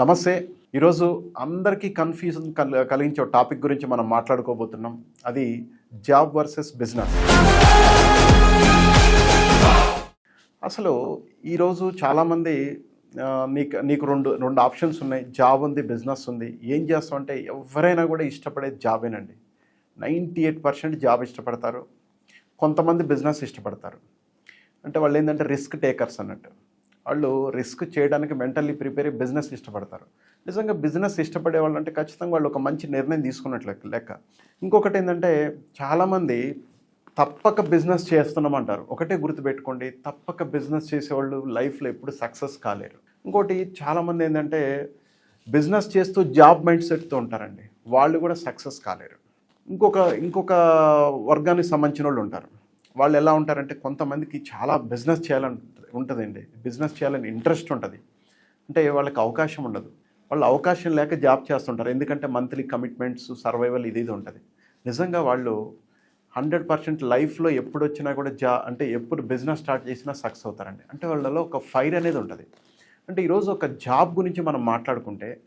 నమస్తే. ఈరోజు అందరికీ కన్ఫ్యూజన్ కలి కలిగించే టాపిక్ గురించి మనం మాట్లాడుకోబోతున్నాం. అది జాబ్ వర్సెస్ బిజినెస్. అసలు ఈరోజు చాలామంది నీకు నీకు రెండు రెండు ఆప్షన్స్ ఉన్నాయి. జాబ్ ఉంది బిజినెస్ ఉంది. ఏం చేస్తామంటే ఎవరైనా కూడా ఇష్టపడే జాబేనండి. నైంటీ ఎయిట్ పర్సెంట్ జాబ్ ఇష్టపడతారు. కొంతమంది బిజినెస్ ఇష్టపడతారు. అంటే వాళ్ళు ఏంటంటే రిస్క్ టేకర్స్ అన్నట్టు. వాళ్ళు రిస్క్ చేయడానికి మెంటల్లీ ప్రిపేర్ అయ్యి బిజినెస్ ఇష్టపడతారు. నిజంగా బిజినెస్ ఇష్టపడే వాళ్ళు అంటే ఖచ్చితంగా వాళ్ళు ఒక మంచి నిర్ణయం తీసుకున్నట్లు లెక్క. ఇంకొకటి ఏంటంటే చాలామంది తప్పక బిజినెస్ చేస్తున్నామంటారు. ఒకటే గుర్తుపెట్టుకోండి తప్పక బిజినెస్ చేసేవాళ్ళు లైఫ్లో ఎప్పుడు సక్సెస్ కాలేరు. ఇంకోటి చాలామంది ఏంటంటే బిజినెస్ చేస్తూ జాబ్ మైండ్ సెట్తో ఉంటారండి. వాళ్ళు కూడా సక్సెస్ కాలేరు. ఇంకొక ఇంకొక వర్గానికి సంబంధించిన వాళ్ళు ఉంటారు. వాళ్ళు ఎలా ఉంటారంటే కొంతమందికి చాలా బిజినెస్ చేయాలని ఉంటుందండి. బిజినెస్ చేయాలని ఇంట్రెస్ట్ ఉంటుంది. అంటే వాళ్ళకి అవకాశం ఉండదు. వాళ్ళు అవకాశం లేక జాబ్ చేస్తుంటారు. ఎందుకంటే మంత్లీ కమిట్మెంట్స్ సర్వైవల్ ఇది ఇది ఉంటుంది. నిజంగా వాళ్ళు హండ్రెడ్ పర్సెంట్ లైఫ్లో ఎప్పుడు వచ్చినా కూడా జా అంటే ఎప్పుడు బిజినెస్ స్టార్ట్ చేసినా సక్సెస్ అవుతారండి. అంటే వాళ్ళలో ఒక ఫైర్ అనేది ఉంటుంది. అంటే ఈరోజు ఒక జాబ్ గురించి మనం మాట్లాడుకుంటే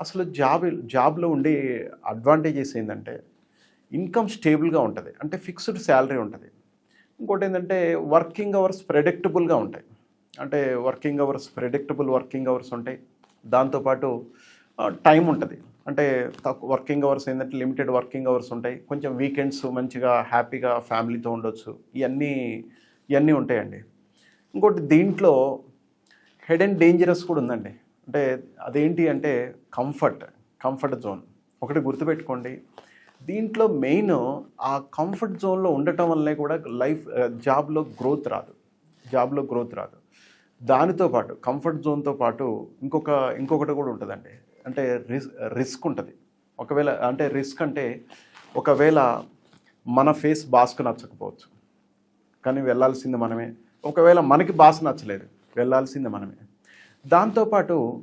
అసలు జాబ్ జాబ్లో ఉండే అడ్వాంటేజెస్ ఏంటంటే ఇన్కమ్ స్టేబుల్గా ఉంటుంది. అంటే ఫిక్స్డ్ శాలరీ ఉంటుంది. ఇంకోటి ఏంటంటే వర్కింగ్ అవర్స్ ప్రెడిక్టబుల్గా ఉంటాయి. అంటే working hours predictable working hours ఉంటాయి. దాంతోపాటు టైం ఉంటుంది. అంటే తక్కువ వర్కింగ్ అవర్స్ ఏంటంటే లిమిటెడ్ వర్కింగ్ అవర్స్ ఉంటాయి. కొంచెం వీకెండ్స్ మంచిగా హ్యాపీగా ఫ్యామిలీతో ఉండొచ్చు. ఇవన్నీ ఇవన్నీ ఉంటాయండి. ఇంకోటి దీంట్లో హెడ్ అండ్ డేంజరస్ కూడా ఉందండి. అంటే అదేంటి అంటే కంఫర్ట్ కంఫర్ట్ జోన్ ఒకటి గుర్తుపెట్టుకోండి. దీంట్లో మెయిన్ ఆ కంఫర్ట్ జోన్లో ఉండటం వల్లే కూడా లైఫ్ జాబ్లో గ్రోత్ రాదు. జాబ్లో గ్రోత్ రాదు. దానితో పాటు కంఫర్ట్ జోన్తో పాటు ఇంకొక ఇంకొకటి కూడా ఉంటుందండి. అంటే రిస్ రిస్క్ ఉంటుంది. ఒకవేళ అంటే రిస్క్ అంటే ఒకవేళ మన ఫేస్ బాస్కు నచ్చకపోవచ్చు. కానీ వెళ్ళాల్సింది మనమే. ఒకవేళ మనకి బాస్ నచ్చలేదు వెళ్ళాల్సింది మనమే. దాంతోపాటు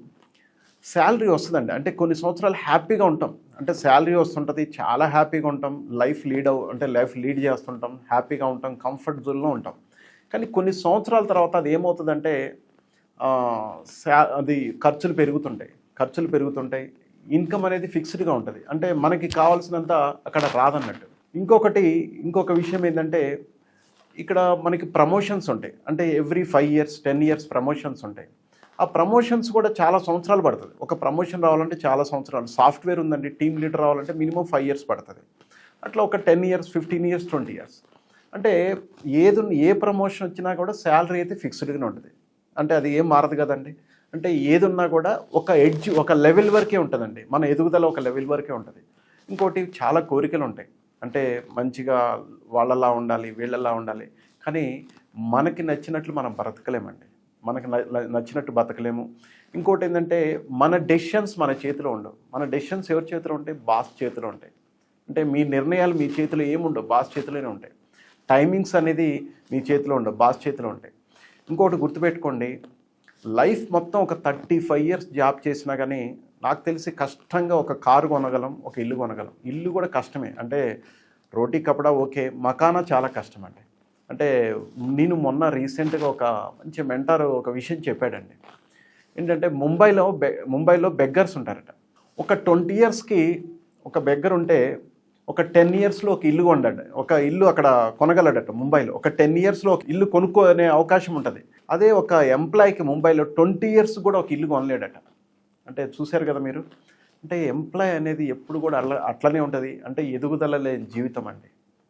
శాలరీ వస్తుందండి. అంటే కొన్ని సంవత్సరాలు హ్యాపీగా ఉంటాం. అంటే శాలరీ వస్తుంటుంది చాలా హ్యాపీగా ఉంటాం. లైఫ్ లీడ్ అవు అంటే లైఫ్ లీడ్ చేస్తుంటాం హ్యాపీగా ఉంటాం కంఫర్ట్ జోన్లో ఉంటాం. కానీ కొన్ని సంవత్సరాల తర్వాత అది ఏమవుతుందంటే అది ఖర్చులు పెరుగుతుంటాయి. ఖర్చులు పెరుగుతుంటాయి. ఇన్కమ్ అనేది ఫిక్స్డ్గా ఉంటుంది. అంటే మనకి కావాల్సినంత అక్కడ రాదన్నట్టు. ఇంకొకటి ఇంకొక విషయం ఏంటంటే ఇక్కడ మనకి ప్రమోషన్స్ ఉంటాయి. అంటే every five years ten years promotions ఉంటాయి. ఆ ప్రమోషన్స్ కూడా చాలా సంవత్సరాలు పడుతుంది. ఒక ప్రమోషన్ రావాలంటే చాలా సంవత్సరాలు. సాఫ్ట్వేర్ ఉందండి టీమ్ లీడర్ రావాలంటే మినిమం ఫైవ్ ఇయర్స్ పడుతుంది. అట్లా ఒక ten years fifteen years twenty years. అంటే ఏది ఏ ప్రమోషన్ వచ్చినా కూడా శాలరీ అయితే ఫిక్స్డ్గానే ఉంటుంది. అంటే అది ఏం మారదు కదండి. అంటే ఏది ఉన్నా కూడా ఒక ఎడ్జ్ ఒక లెవెల్ వరకే ఉంటుందండి. మన ఎదుగుదల ఒక లెవెల్ వరకే ఉంటుంది. ఇంకోటి చాలా కోరికలు ఉంటాయి. అంటే మంచిగా వాళ్ళలా ఉండాలి వీళ్ళలా ఉండాలి. కానీ మనకి నచ్చినట్లు మనం బ్రతకలేమండి. మనకి నచ్చినట్టు బతకలేము ఇంకోటి ఏంటంటే మన డెసిషన్స్ మన చేతిలో ఉండవు. మన డెసిషన్స్ ఎవరి చేతిలో ఉంటాయి? బాస్ చేతిలో ఉంటాయి. అంటే మీ నిర్ణయాలు మీ చేతిలో ఏముండవు? బాస్ చేతిలోనే ఉంటాయి. టైమింగ్స్ అనేది మీ చేతిలో ఉండవు బాస్ చేతిలో ఉంటాయి. ఇంకోటి గుర్తుపెట్టుకోండి లైఫ్ మొత్తం ఒక థర్టీ ఫైవ్ ఇయర్స్ జాబ్ చేసినా కానీ నాకు తెలిసి కష్టంగా ఒక కారు కొనగలం ఒక ఇల్లు కొనగలం. ఇల్లు కూడా కష్టమే. అంటే రోటీ కపడా ఓకే మకానా చాలా కష్టం అండి అంటే నేను మొన్న రీసెంట్గా ఒక మంచి మెంటర్ ఒక విషయం చెప్పాడండి. ఏంటంటే ముంబైలో బె ముంబైలో బెగ్గర్స్ ఉంటారట. ఒక ట్వంటీ ఇయర్స్కి ఒక బెగ్గర్ ఉంటే ఒక టెన్ ఇయర్స్లో ఒక ఇల్లు కొండట ఒక ఇల్లు అక్కడ కొనగలడట ముంబైలో. ఒక టెన్ ఇయర్స్లో ఒక ఇల్లు కొనుక్కునే అవకాశం ఉంటుంది. అదే ఒక ఎంప్లాయీకి ముంబైలో ట్వంటీ ఇయర్స్ కూడా ఒక ఇల్లు కొనలేడట. అంటే చూశారు కదా మీరు? అంటే ఎంప్లాయ్ అనేది ఎప్పుడు కూడా అట్లా అట్లనే ఉంటుంది. అంటే ఎదుగుదల లేని జీవితం అండి.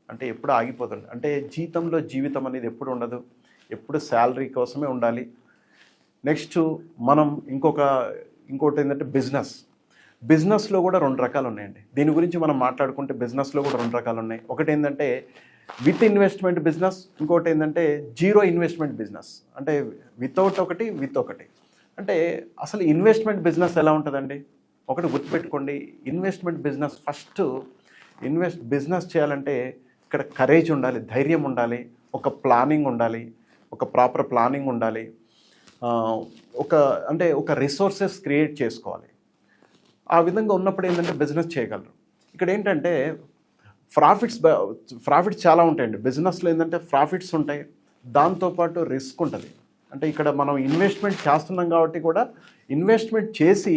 అంటే ఎప్పుడు ఆగిపోతుంది. అంటే జీతంలో జీవితం అనేది ఎప్పుడు ఉండదు. ఎప్పుడు శాలరీ కోసమే ఉండాలి. నెక్స్ట్ మనం ఇంకొక ఇంకోటి ఏంటంటే బిజినెస్ బిజినెస్లో కూడా రెండు రకాలు ఉన్నాయండి. దీని గురించి మనం మాట్లాడుకుంటే బిజినెస్లో కూడా రెండు రకాలు ఉన్నాయి. ఒకటి ఏంటంటే విత్ ఇన్వెస్ట్మెంట్ బిజినెస్ ఇంకోటి ఏంటంటే జీరో ఇన్వెస్ట్మెంట్ బిజినెస్. అంటే వితౌట్ ఒకటి విత్ ఒకటి. అంటే అసలు ఇన్వెస్ట్మెంట్ బిజినెస్ ఎలా ఉంటుందండి? ఒకటి గుర్తుపెట్టుకోండి. Investment business first invest business చేయాలంటే ఇక్కడ కరేజ్ ఉండాలి ధైర్యం ఉండాలి ఒక ప్లానింగ్ ఉండాలి ఒక ప్రాపర్ ప్లానింగ్ ఉండాలి. ఒక అంటే ఒక రిసోర్సెస్ క్రియేట్ చేసుకోవాలి. ఆ విధంగా ఉన్నప్పుడు ఏంటంటే బిజినెస్ చేయగలరు. ఇక్కడ ఏంటంటే ప్రాఫిట్స్ ప్రాఫిట్స్ చాలా ఉంటాయండి. బిజినెస్లో ఏంటంటే ప్రాఫిట్స్ ఉంటాయి. దాంతోపాటు రిస్క్ ఉంటుంది. అంటే ఇక్కడ మనం ఇన్వెస్ట్మెంట్ చేస్తున్నాం కాబట్టి కూడా ఇన్వెస్ట్మెంట్ చేసి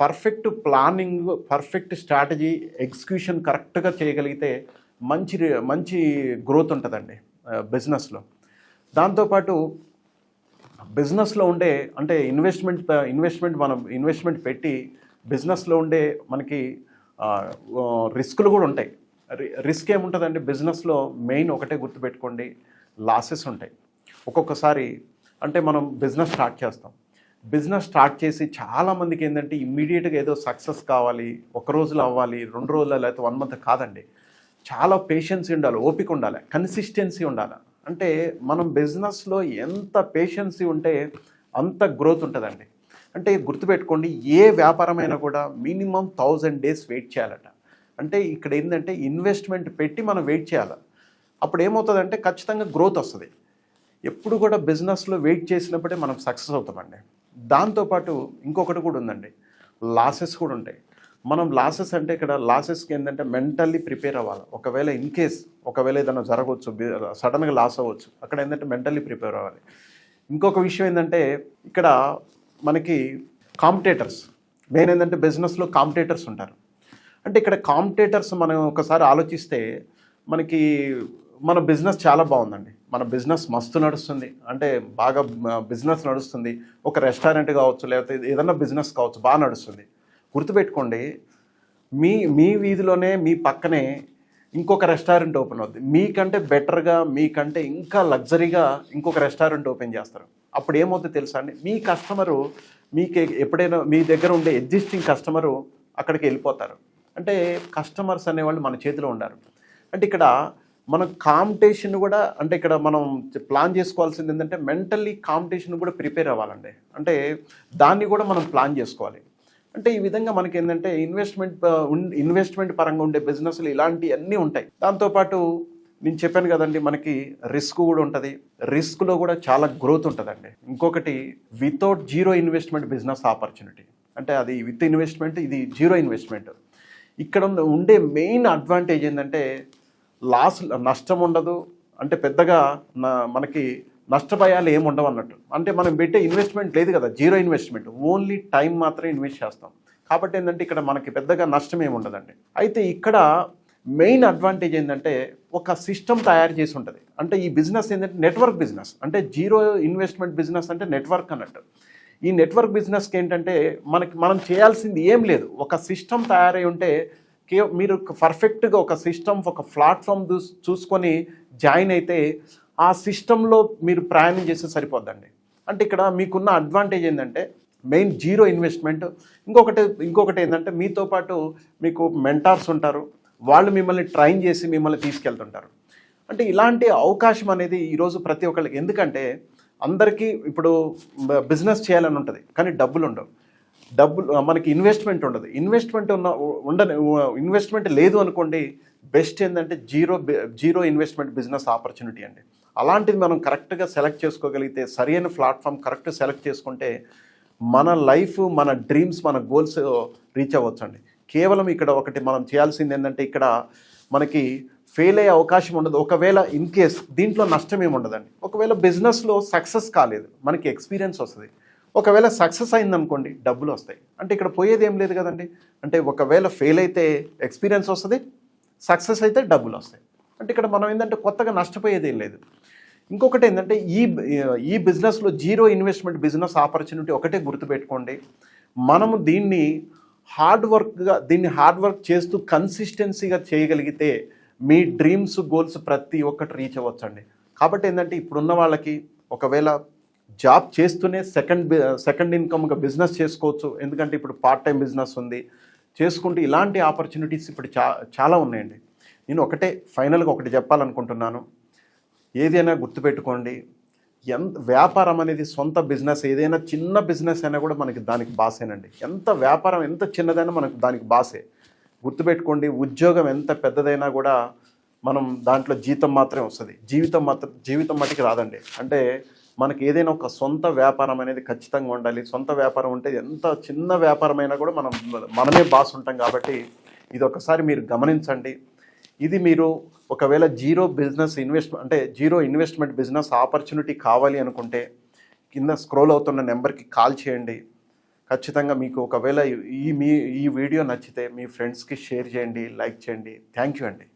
perfect planning perfect strategy execution కరెక్ట్గా చేయగలిగితే మంచి రి- మంచి గ్రోత్ ఉంటుందండి బిజినెస్లో దాంతోపాటు బిజినెస్లో ఉండే అంటే ఇన్వెస్ట్మెంట్ ఇన్వెస్ట్మెంట్ మనం ఇన్వెస్ట్మెంట్ పెట్టి బిజినెస్లో ఉండే మనకి రిస్కులు కూడా ఉంటాయి. రిస్క్ ఏముంటుందండి? బిజినెస్లో మెయిన్ ఒకటే గుర్తుపెట్టుకోండి లాసెస్ ఉంటాయి. ఒక్కొక్కసారి అంటే మనం బిజినెస్ స్టార్ట్ చేస్తాం. బిజినెస్ స్టార్ట్ చేసి చాలామందికి ఏంటంటే ఇమ్మీడియట్గా ఏదో సక్సెస్ కావాలి ఒక రోజులో అవ్వాలి రెండు రోజులు లేకపోతే వన్ మంత్ కాదండి. చాలా పేషెన్సీ ఉండాలి ఓపిక ఉండాలి కన్సిస్టెన్సీ ఉండాలి. అంటే మనం బిజినెస్లో ఎంత పేషెన్సీ ఉంటే అంత గ్రోత్ ఉంటుందండి. అంటే గుర్తుపెట్టుకోండి ఏ వ్యాపారమైనా కూడా మినిమం థౌజండ్ డేస్ వెయిట్ చేయాలట. అంటే ఇక్కడ ఏంటంటే ఇన్వెస్ట్మెంట్ పెట్టి మనం వెయిట్ చేయాలి. అప్పుడు ఏమవుతుందంటే ఖచ్చితంగా గ్రోత్ వస్తుంది. ఎప్పుడు కూడా బిజినెస్లో వెయిట్ చేసినప్పుడే మనం సక్సెస్ అవుతామండి. దాంతోపాటు ఇంకొకటి కూడా ఉందండి. లాసెస్ కూడా ఉంటాయి. మనం లాసెస్ అంటే ఇక్కడ లాసెస్కి ఏంటంటే మెంటల్లీ ప్రిపేర్ అవ్వాలి. ఒకవేళ ఇన్ కేస్ ఒకవేళ ఏదైనా జరగవచ్చు సడన్గా లాస్ అవ్వచ్చు అక్కడ ఏంటంటే మెంటల్లీ ప్రిపేర్ అవ్వాలి. ఇంకొక విషయం ఏంటంటే ఇక్కడ మనకి కాంపిటేటర్స్ మెయిన్ ఏంటంటే బిజినెస్లో కాంపిటేటర్స్ ఉంటారు. అంటే ఇక్కడ కాంపిటేటర్స్ మనం ఒకసారి ఆలోచిస్తే మనకి మన బిజినెస్ చాలా బాగుందండి. మన బిజినెస్ మస్తు నడుస్తుంది. అంటే బాగా బిజినెస్ నడుస్తుంది. ఒక రెస్టారెంట్ కావచ్చు లేకపోతే ఏదైనా బిజినెస్ కావచ్చు బాగా నడుస్తుంది. గుర్తుపెట్టుకోండి మీ మీ వీధిలోనే మీ పక్కనే ఇంకొక రెస్టారెంట్ ఓపెన్ అవుద్ది. మీకంటే బెటర్గా మీకంటే ఇంకా లగ్జరీగా ఇంకొక రెస్టారెంట్ ఓపెన్ చేస్తారు. అప్పుడు ఏమవుతుంది తెలుసా అండి? మీ కస్టమరు మీకు ఎప్పుడైనా మీ దగ్గర ఉండే ఎగ్జిస్టింగ్ కస్టమరు అక్కడికి వెళ్ళిపోతారు. అంటే కస్టమర్స్ అనేవాళ్ళు మన చేతిలో ఉండారు. అంటే ఇక్కడ మనం కాంపిటీషన్ కూడా అంటే ఇక్కడ మనం ప్లాన్ చేసుకోవాల్సింది ఏంటంటే మెంటల్లీ కాంపిటీషన్ కూడా ప్రిపేర్ అవ్వాలండి. అంటే దాన్ని కూడా మనం ప్లాన్ చేసుకోవాలి. అంటే ఈ విధంగా మనకి ఏంటంటే ఇన్వెస్ట్మెంట్ ఇన్వెస్ట్మెంట్ పరంగా ఉండే బిజినెస్లు ఇలాంటివన్నీ ఉంటాయి. దాంతోపాటు నేను చెప్పాను కదండి మనకి రిస్క్ కూడా ఉంటుంది. రిస్క్లో కూడా చాలా గ్రోత్ ఉంటుందండి. ఇంకొకటి without zero investment business opportunity అంటే అది విత్ ఇన్వెస్ట్మెంట్ ఇది జీరో ఇన్వెస్ట్మెంట్ ఇక్కడ ఉండే మెయిన్ అడ్వాంటేజ్ ఏంటంటే లాస్ నష్టం ఉండదు. అంటే పెద్దగా నా- మనకి నష్టభయాలు ఏమి ఉండవు అన్నట్టు. అంటే మనం పెట్టే ఇన్వెస్ట్మెంట్ లేదు కదా జీరో ఇన్వెస్ట్మెంట్. ఓన్లీ టైం మాత్రమే ఇన్వెస్ట్ చేస్తాం. కాబట్టి ఏంటంటే ఇక్కడ మనకి పెద్దగా నష్టం ఏమి ఉండదండి. అయితే ఇక్కడ మెయిన్ అడ్వాంటేజ్ ఏంటంటే ఒక సిస్టమ్ తయారు చేసి ఉంటుంది. అంటే ఈ బిజినెస్ ఏంటంటే నెట్వర్క్ బిజినెస్. అంటే జీరో ఇన్వెస్ట్మెంట్ బిజినెస్ అంటే నెట్వర్క్ అన్నట్టు. ఈ నెట్వర్క్ బిజినెస్కి ఏంటంటే మనకి మనం చేయాల్సింది ఏం లేదు. ఒక సిస్టమ్ తయారై ఉంటే కే మీరు పర్ఫెక్ట్గా ఒక సిస్టమ్ ఒక ప్లాట్ఫామ్ చూసుకొని జాయిన్ అయితే ఆ సిస్టంలో మీరు ప్రయాణం చేస్తే సరిపోద్దండి. అంటే ఇక్కడ మీకున్న అడ్వాంటేజ్ ఏంటంటే మెయిన్ జీరో ఇన్వెస్ట్మెంట్. ఇంకొకటి ఇంకొకటి ఏంటంటే మీతో పాటు మీకు మెంటార్స్ ఉంటారు. వాళ్ళు మిమ్మల్ని ట్రైన్ చేసి మిమ్మల్ని తీసుకెళ్తుంటారు. అంటే ఇలాంటి అవకాశం అనేది ఈరోజు ప్రతి ఒక్కళ్ళకి. ఎందుకంటే అందరికీ ఇప్పుడు బిజినెస్ చేయాలని ఉంటుంది. కానీ డబ్బులు ఉండవు. డబ్బులు మనకి ఇన్వెస్ట్మెంట్ ఉండదు. ఇన్వెస్ట్మెంట్ ఉన్న ఉండని ఇన్వెస్ట్మెంట్ లేదు అనుకోండి బెస్ట్ ఏంటంటే zero zero investment business opportunity అండి. అలాంటిది మనం కరెక్ట్గా సెలెక్ట్ చేసుకోగలిగితే సరైన ప్లాట్ఫామ్ కరెక్ట్ సెలెక్ట్ చేసుకుంటే మన లైఫ్ మన డ్రీమ్స్ మన గోల్స్ రీచ్ అవ్వచ్చు అండి కేవలం ఇక్కడ ఒకటి మనం చేయాల్సింది ఏంటంటే ఇక్కడ మనకి ఫెయిల్ అయ్యే అవకాశం ఉండదు. ఒకవేళ ఇన్ కేస్ దీంట్లో నష్టం ఏమి ఉండదండి. ఒకవేళ బిజినెస్లో సక్సెస్ కాలేదు మనకి ఎక్స్పీరియన్స్ వస్తుంది. ఒకవేళ సక్సెస్ అయిందనుకోండి డబ్బులు వస్తాయి. అంటే ఇక్కడ పోయేది ఏం లేదు కదండి. అంటే ఒకవేళ ఫెయిల్ అయితే ఎక్స్పీరియన్స్ వస్తుంది సక్సెస్ అయితే డబ్బులు వస్తాయి. అంటే ఇక్కడ మనం ఏంటంటే కొత్తగా నష్టపోయేది ఏం లేదు. ఇంకొకటి ఏంటంటే ఈ ఈ బిజినెస్లో జీరో ఇన్వెస్ట్మెంట్ బిజినెస్ ఆపర్చునిటీ ఒకటే గుర్తుపెట్టుకోండి. మనము దీన్ని హార్డ్ వర్క్గా దీన్ని హార్డ్ వర్క్ చేస్తూ కన్సిస్టెన్సీగా చేయగలిగితే మీ డ్రీమ్స్ గోల్స్ ప్రతి ఒక్కటి రీచ్ అవ్వచ్చండి. కాబట్టి ఏంటంటే ఇప్పుడున్న వాళ్ళకి ఒకవేళ జాబ్ చేస్తూనే సెకండ్ సెకండ్ ఇన్కమ్గా బిజినెస్ చేసుకోవచ్చు. ఎందుకంటే ఇప్పుడు పార్ట్ టైం బిజినెస్ ఉంది. చేసుకుంటూ ఇలాంటి ఆపర్చునిటీస్ ఇప్పుడు చా చాలా ఉన్నాయండి. నేను ఒకటే ఫైనల్గా ఒకటి చెప్పాలనుకుంటున్నాను. ఏదైనా గుర్తుపెట్టుకోండి. ఎంత వ్యాపారం అనేది సొంత బిజినెస్ ఏదైనా చిన్న బిజినెస్ అయినా కూడా మనకి దానికి బాసేనండి. ఎంత వ్యాపారం ఎంత చిన్నదైనా మనకు దానికి బాసే. గుర్తుపెట్టుకోండి ఉద్యోగం ఎంత పెద్దదైనా కూడా మనం దాంట్లో జీతం మాత్రమే వస్తుంది. జీవితం మాత్రం జీవితం మటుకు రాదండి. అంటే మనకి ఏదైనా ఒక సొంత వ్యాపారం అనేది ఖచ్చితంగా ఉండాలి. సొంత వ్యాపారం ఉంటే ఎంత చిన్న వ్యాపారమైనా కూడా మనం మనమే బాస్ ఉంటాం కాబట్టి ఇది ఒకసారి మీరు గమనించండి. ఇది మీరు ఒకవేళ జీరో బిజినెస్ ఇన్వెస్ట్ అంటే జీరో ఇన్వెస్ట్మెంట్ బిజినెస్ ఆపర్చునిటీ కావాలి అనుకుంటే కింద స్క్రోల్ అవుతున్న నెంబర్కి కాల్ చేయండి. ఖచ్చితంగా మీకు ఒకవేళ ఈ మీ ఈ వీడియో నచ్చితే మీ ఫ్రెండ్స్కి షేర్ చేయండి లైక్ చేయండి. థ్యాంక్ యూ అండి.